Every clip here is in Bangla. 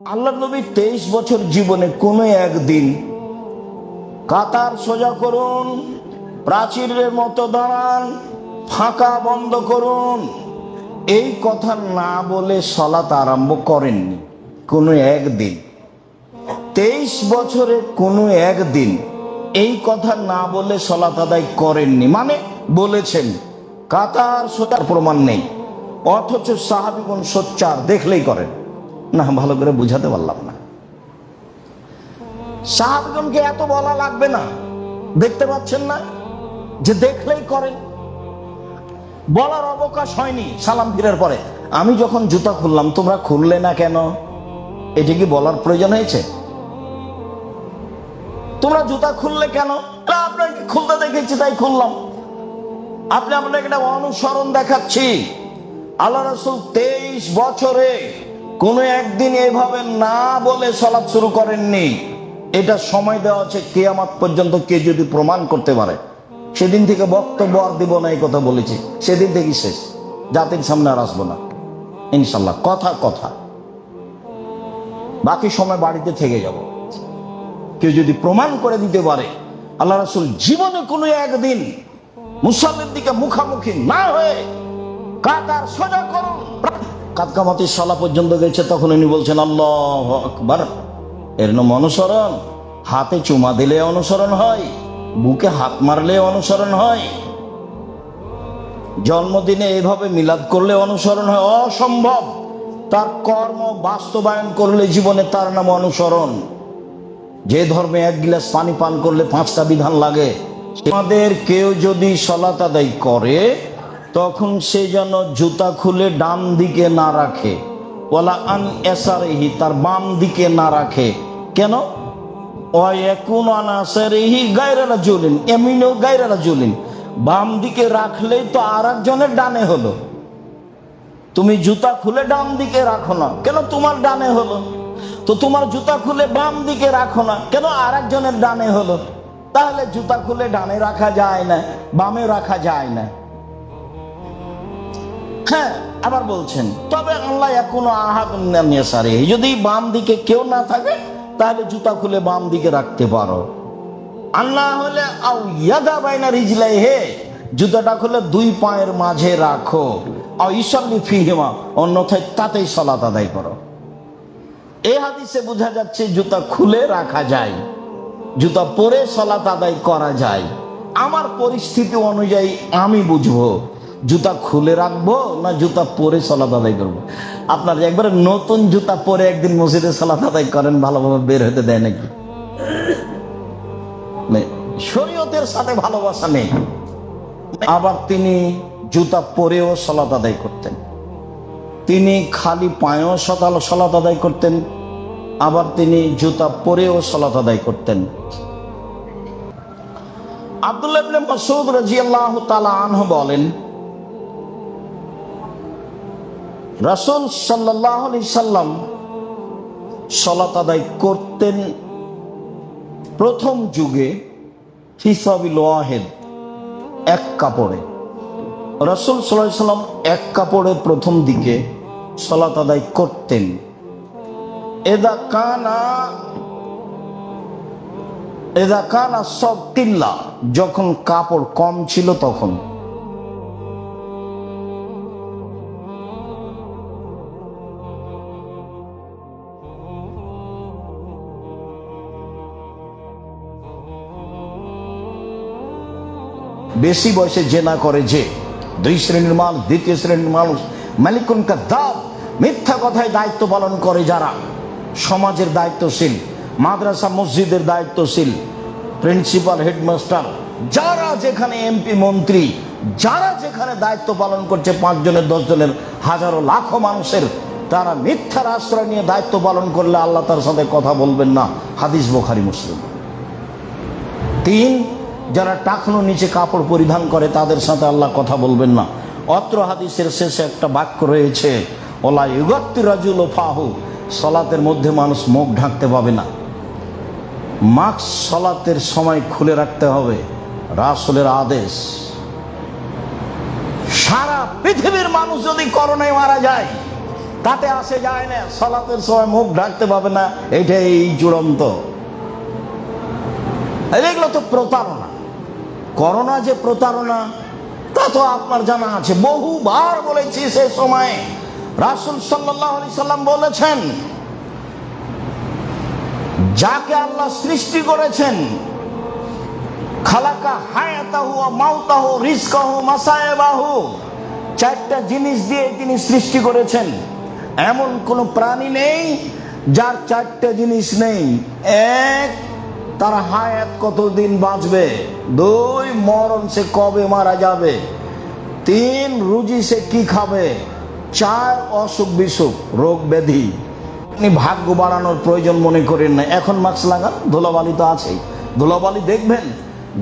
আল্লাহ নবী তেইশ বছর জীবনে কোনো একদিন কাতার সোজা করুন, প্রাচীরের মতো দাঁড়ান, ফাঁকা বন্ধ করুন। এই কথা না বলে সলাত আরম্ভ করেননি কোনো একদিন। তেইশ বছরে কোনো একদিন এই কথা না বলে সলাত আদায় করেননি। মানে বলেছেন, কাতার সোজার প্রমাণ নেই, অথচ সাহাবিগুন সোচ্চার, দেখলেই করেন। না, ভালো করে বুঝাতে পারলাম না। সাহাবিগণকে এত বলা লাগবে না। দেখতে পাচ্ছেন না? যে দেখলেই করেন। বলার অবকাশ হয়নি সালাম ফিরের পরে। আমি যখন জুতা খুললাম, তোমরা খুললে না কেন? এটি কি বলার প্রয়োজন হয়েছে? তোমরা জুতা খুললে কেন? আপনাকে খুলতে দেখেছি, তাই খুললাম। আপনি আপনাকে একটা অনুসরণ দেখাচ্ছি। আল্লাহ রসুল তেইশ বছরে কোনো একদিন এভাবে না বলে সলাপ শুরু করেননি। এটা সময় দেওয়া আছে, কেয়ামাত পর্যন্ত কে যদি প্রমাণ করতে পারে। সেদিন থেকে বক্তব্য আর দিব না, এই কথা বলেছি। সেদিন থেকেই শেষ। জাতির সামনে আর আসব না। ইনশাল্লাহ, কথা কথা। বাকি সময় বাড়িতে থেকে যাব। কেউ যদি প্রমাণ করে দিতে পারে, আল্লাহ রাসুল জীবনে কোনো একদিন মুসল্লির দিকে মুখামুখি না হয়ে কাতার সোজা করুন। কাতকামাতি সলা পর্যন্ত গেছে, তখন উনি বলছেন, আল্লাহ আকবার। এর নাম অনুসরণ। হাতে চুমা দিলে অনুসরণ হয়, বুকে হাত মারলে অনুসরণ হয়। জন্মদিনে এভাবে মিলাদ করলে অনুসরণ হয়, অসম্ভব। তার কর্ম বাস্তবায়ন করলে জীবনে তার নাম অনুসরণ। যে ধর্মে এক গিলাস পানি পান করলে পাঁচটা বিধান লাগে। আমাদের কেউ যদি সলাত আদায় করে তখন সে যেন জুতা খুলে ডান দিকে না রাখে। ওলা আন এসারেহি, তার বাম দিকে না রাখে। কেন? বাম দিকে রাখলেই তো আর একজনের ডানে হলো। তুমি জুতা খুলে ডান দিকে রাখো না। কেন তোমার ডানে হলো? তো তোমার জুতা খুলে বাম দিকে রাখো না। কেন আর একজনের ডানে হলো? তাহলে জুতা খুলে ডানে রাখা যায় না, বামে রাখা যায় না। হ্যাঁ আবার বলছেন, তবে আল্লাহ এখনও আহাদ সারে যদি বাম দিকে কেউ না থাকে, তাহলে জুতা খুলে বাম দিকে রাখতে পারো। আল্লাহ হলে, আও ইয়াদা বাইনা রিজলাই হে, জুতাটা খুলে দুই পায়ের মাঝে রাখো। অন্যথায় তাতেই সলাত আদায় করো। এই হাদিসে বোঝা যাচ্ছে, জুতা খুলে রাখা যায়, জুতা পরে সলাত আদায় করা যায়। আমার পরিস্থিতি অনুযায়ী আমি বুঝব জুতা খুলে রাখব না জুতা পরে সলাত আদায় করব? আপনার একবারে নতুন জুতা পরে একদিন মসজিদে সলাত আদায় করেন, ভালোভাবে বের হতে দেয় নাকি? শরীয়তের সাথে ভালোবাসা নেই। আবার তিনি জুতা পরেও সলাত আদায় করতেন। তিনি খালি পায়েও সকাল সলাত আদায় করতেন। আবার তিনি জুতা পরেও সলাত আদায় করতেন। আব্দুল্লাহ ইবনে মাসউদ রাদিয়াল্লাহু তাআলা আনহু বলেন রাসূল আলাইহি সাল্লাম সলাত আদায় করতেন প্রথম যুগে ওয়াহিদ এক কাপড়ে। রসুল সাল্লাহ সাল্লাম এক কাপড়ে প্রথম দিকে সলাত আদায় করতেন। এদা কানা এদা কানা সব তিল্লা, যখন কাপড় কম ছিল তখন। বেশি বয়সে জেনা করে যে। দুই শ্রেণির মানুষ, দ্বিতীয় শ্রেণির মানুষ মালিকুন দাব, মিথ্যা কথায় দায়িত্ব পালন করে যারা। সমাজের দায়িত্বশীল, মাদ্রাসা মসজিদের দায়িত্বশীল, প্রিন্সিপাল, হেডমাস্টার, যারা যেখানে এমপি, মন্ত্রী, যারা যেখানে দায়িত্ব পালন করছে পাঁচজনের, দশজনের, হাজারো, লাখো মানুষের, তারা মিথ্যার আশ্রয় নিয়ে দায়িত্ব পালন করলে আল্লাহ তার সাথে কথা বলবেন না। হাদিস বোখারি, মুসলিম। তিন যারা টাকনো নিচে কাপড় পরিধান করে, তাদের সাথে আল্লাহ কথা বলবেন না। অত্র হাদিসের শেষে একটা বাক্য রয়েছে, ওলা ইগত্তি রাজুল ফাহু সলাতের মধ্যে মানুষ মুখ ঢাকতে পাবে না। মাস্ক সলাতের সময় খুলে রাখতে হবে, রাসুলের আদেশ। সারা পৃথিবীর মানুষ যদি করোনায় মারা যায়, তাতে আসে যায় না, সলাতের সময় মুখ ঢাকতে পাবে না এইটাই চূড়ান্ত। এগুলো তো প্রতারণা। করোনা যে প্রতারণা, তা তো আপনার জানা আছে। বহুবার বলেছি সে সময়। রাসুল সাল্লাহ সাল্লাম বলেছেন, যাকে আল্লাহ সৃষ্টি করেছেন, খালাকা হায়াতাহু মাউতাহু, রিজকাহু, মাসায়েবাহু, চারটা জিনিস দিয়ে তিনি সৃষ্টি করেছেন। এমন কোন প্রাণী নেই যার চারটা জিনিস নেই। এক তার হায়াত কতদিন বাঁচবে? দুই মরণ সে কবে মারা যাবে? তিন রুজি সে কি খাবে? চার অসুখ বিসুখ, রোগ ব্যাধি। আপনি ভাগ্য বাড়ানোর প্রয়োজন মনে করেন না। এখন মাস্ক লাগান, ধুলাবালি তো আছেই। ধুলাবালি দেখবেন,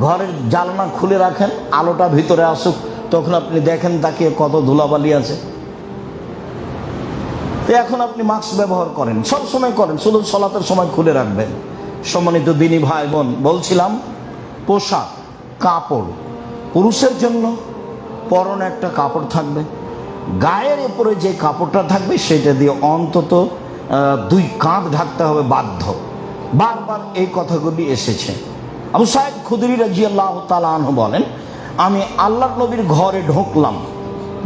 ঘরের জানলা খুলে রাখেন, আলোটা ভিতরে আসুক, তখন আপনি দেখেন তাকে কত ধুলাবালি আছে। তো এখন আপনি মাস্ক ব্যবহার করেন সব সময় করেন, শুধু সলাতের সময় খুলে রাখবেন। সম্মানিত দিনী ভাই বোন, বলছিলাম, পোশাক, কাপড়, পুরুষের জন্য পরনে একটা কাপড় থাকবে। গায়ের উপরে যে কাপড়টা থাকবে, সেটা দিয়ে অন্তত দুই কাঁধ ঢাকতে হবে বাধ্য। বারবার এই কথাগুলি এসেছে। আবু সাহেব খুদরি রাজি আল্লাহ তালাহ বলেন, আমি আল্লাহ নবীর ঘরে ঢুকলাম।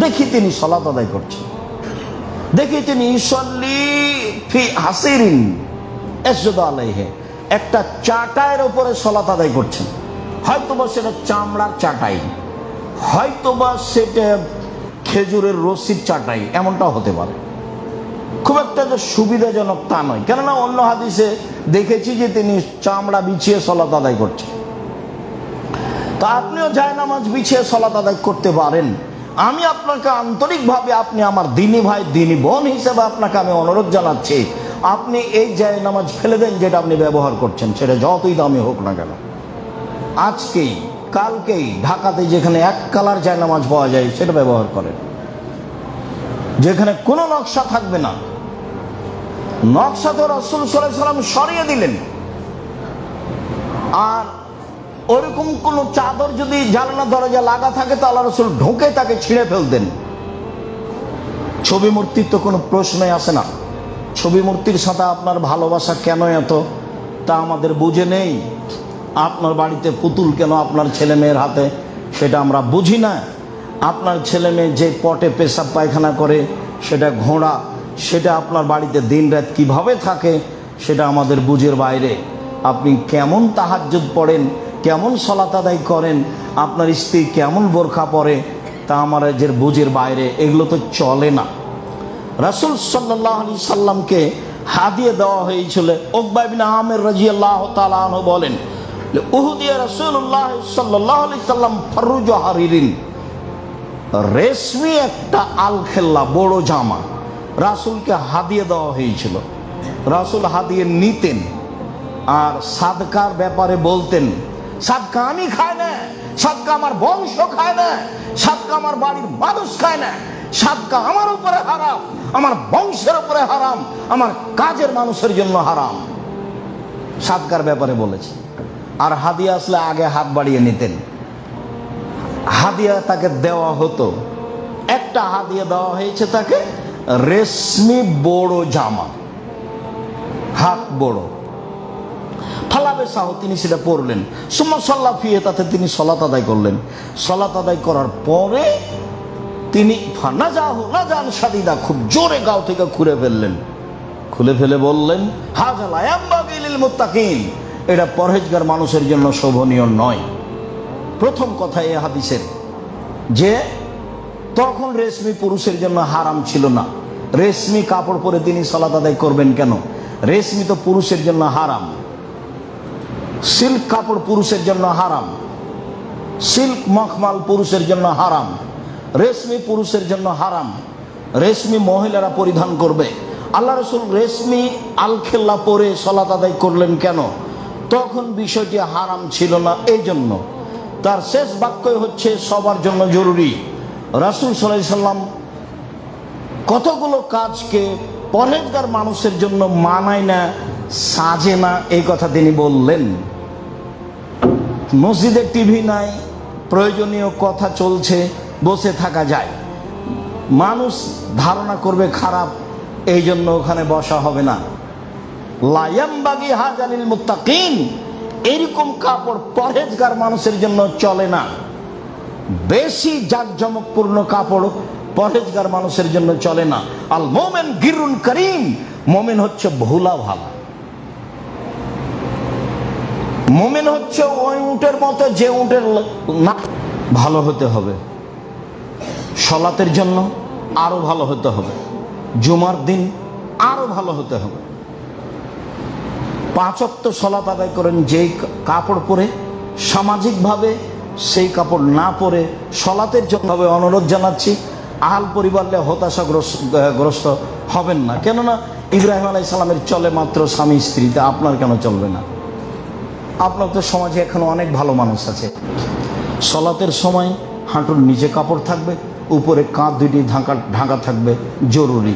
দেখি তিনি সলাত আদায় করছেন। দেখি তিনি ইসল্লি ফি হাসিরিন, এসজদ আলাইহে। একটা চাটায়ের উপরে সলাত আদায় করছেন। হয়তোবা সেটা চামড়ার চাটাই, হয়তোবা সেটা খেজুরের রসির চাটাই এমনটা হতে পারে। খুব একটা যে সুবিধাজনক তা নয়। কেননা অন্য হাদিসে দেখেছি যে তিনি চামড়া বিছিয়ে সলাত আদায় করছেন। তা আপনিও জায়নামাজ বিছিয়ে সলাত আদায় করতে পারেন। আমি আপনাকে আন্তরিকভাবে, আপনি আমার দিনী ভাই, দিনী বোন হিসেবে আপনাকে আমি অনুরোধ জানাচ্ছি আপনি এই জায়নামাজ ফেলে দেন যেটা আপনি ব্যবহার করছেন, সেটা যতই দামি হোক না কেন। আজকেই, কালকেই ঢাকাতে যেখানে এক কালার জায়নামাজ পাওয়া যায়, সেটা ব্যবহার করেন। যেখানে কোনো নকশা থাকবে না। নকশা তো রসুল সাল্লাম সরিয়ে দিলেন। আর ওরকম কোন চাদর যদি জানালা দরজা লাগা থাকে, তো আল্লাহ রসুল ঢোকে তাকে ছিঁড়ে ফেলতেন। ছবি মূর্তির তো কোনো প্রশ্নই আসে না। ছবি মূর্তির সাথে আপনার ভালোবাসা কেন এত? তা আমাদের বুঝে নেই। আপনার বাড়িতে পুতুল কেন আপনার ছেলে মেয়ের হাতে? সেটা আমরা বুঝি না। আপনার ছেলে মেয়ে যে পটে পেশাব পায়খানা করে, সেটা ঘোড়া, সেটা আপনার বাড়িতে দিন রাত কীভাবে থাকে, সেটা আমাদের বুঝের বাইরে। আপনি কেমন তাহাজ্জুদ পড়েন, কেমন সলাত আদায় করেন, আপনার স্ত্রী কেমন বোরখা পরে, তা আমার যে বুঝের বাইরে। এগুলো তো চলে না। রাসুল সাল্লাহ সাল্লামকে হাদিয়ে দেওয়া হয়েছিল। ওকবাবিন আমের রাজি আল্লাহ তালাহ বলেন উহুদিয়া রসুল্লাহ সাল্লাহ আলি সাল্লাম ফরুজ হারিরিন। রেশমি একটা আলখেল্লা, বড় জামা। রাসুলকে হাদিয়ে দেওয়া হয়েছিল। রাসুল হাদিয়ে নিতেন আর সাদকার ব্যাপারে বলতেন, সাদকা আমি খাই না, সাদকা আমার বংশ খায় না, সাদকা আমার বাড়ির মানুষ খায় না, সাদকা আমার উপরে হারাম। আমার বংশের উপরে হারাম, আমার কাজের মানুষের জন্য হারাম। সাদকার ব্যাপারে বলেছি। আর হাদিয়া আসলে আগে হাত বাড়িয়ে নিতেন। হাদিয়া তাকে দেওয়া হতো। একটা হাদিয়া দেওয়া হয়েছে তাকে রেশমি বড় জামা। হাত বড়। ফালাবে সাহ তিনি সেটা পড়লেন সুম্মা ফিয়ে তাতে তিনি সলাত আদায় করলেন। সলাত আদায় করার পরে তিনি না যাহ না যান সাদিদা খুব জোরে গাও থেকে খুলে ফেললেন। খুলে ফেলে বললেন হাজাল এটা পরহেজগার মানুষের জন্য শোভনীয় নয়। প্রথম কথা এ হাদিসের যে, তখন রেশমি পুরুষের জন্য হারাম ছিল না। রেশমি কাপড় পরে তিনি সলাত আদায় করবেন কেন? রেশমি তো পুরুষের জন্য হারাম। সিল্ক কাপড় পুরুষের জন্য হারাম। সিল্ক মখমাল পুরুষের জন্য হারাম। রেশমি পুরুষের জন্য হারাম। রেশমি মহিলারা পরিধান করবে। আল্লাহ রসুল রেশমি আলখেল্লা পরে সলাত আদায় করলেন কেন? তখন বিষয়টি হারাম ছিল না এই জন্য তার শেষ বাক্যই হচ্ছে, সবার জন্য জরুরি। রাসুল সাল্লাহ সাল্লাম কতগুলো কাজকে পরেজগার মানুষের জন্য মানায় না, সাজে না, এই কথা তিনি বললেন। মসজিদে টিভি নাই, প্রয়োজনীয় কথা চলছে বসে থাকা যায়। মানুষ ধারণা করবে খারাপ এই জন্য ওখানে বসা হবে না। লায়ামবাগি হাজালিল মুত্তাকিন, এরকম কাপড় পরহেজগার মানুষের জন্য চলে না। বেশি জাকজমকপূর্ণ কাপড় পরহেজগার মানুষের জন্য চলে না। আল মোমেন গিরুন করিম, মোমেন হচ্ছে ভোলা ভালা মোমেন হচ্ছে ওই উটের মতো যে উটের না ভালো হতে হবে। সলাতের জন্য আরও ভালো হতে হবে। জুমার দিন আরও ভালো হতে হবে। পাঁচক্ত সলাত আদায় করেন, যেই কাপড় পরে, সামাজিকভাবে সেই কাপড় না পরে সলাতের জন্য অনুরোধ জানাচ্ছি। আহাল পরিবারে হতাশাগ্রস্ত গ্রস্ত হবেন না। কেননা ইব্রাহিম আলাই সালামের চলে মাত্র স্বামী স্ত্রীতে আপনার কেন চলবে না? আপনার তো সমাজে এখনও অনেক ভালো মানুষ আছে। সলাতের সময় হাঁটুর নিচে কাপড় থাকবে। উপরে কাঁধ দুটি ঢাকা ঢাকা থাকবে জরুরি।